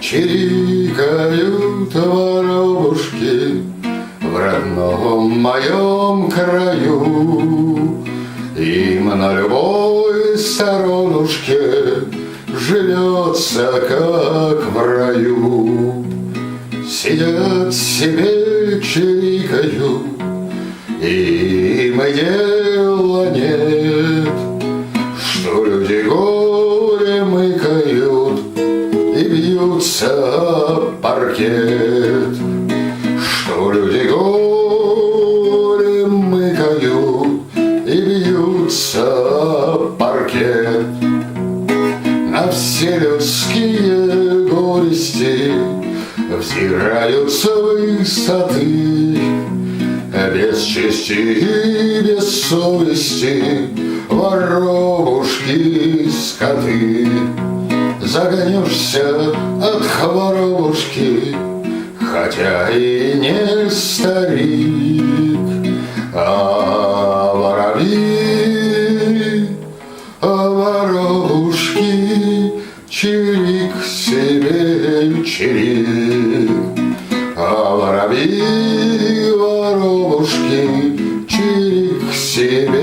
Чирикают воробушки В родном моем краю. Им на любой сторонушке Живется, как в раю. Сидят себе, чирикают и дела нет бьются паркет Что люди горе мыкают И бьются паркет. На все людские горести Взираются высоты Без чести и без совести Воробушки, скоты Загонишься от хворобушки, Хотя и не старик, а воробьи, а воробушки, Чирик себе чирик, а воробьи, воробушки, Чирик себе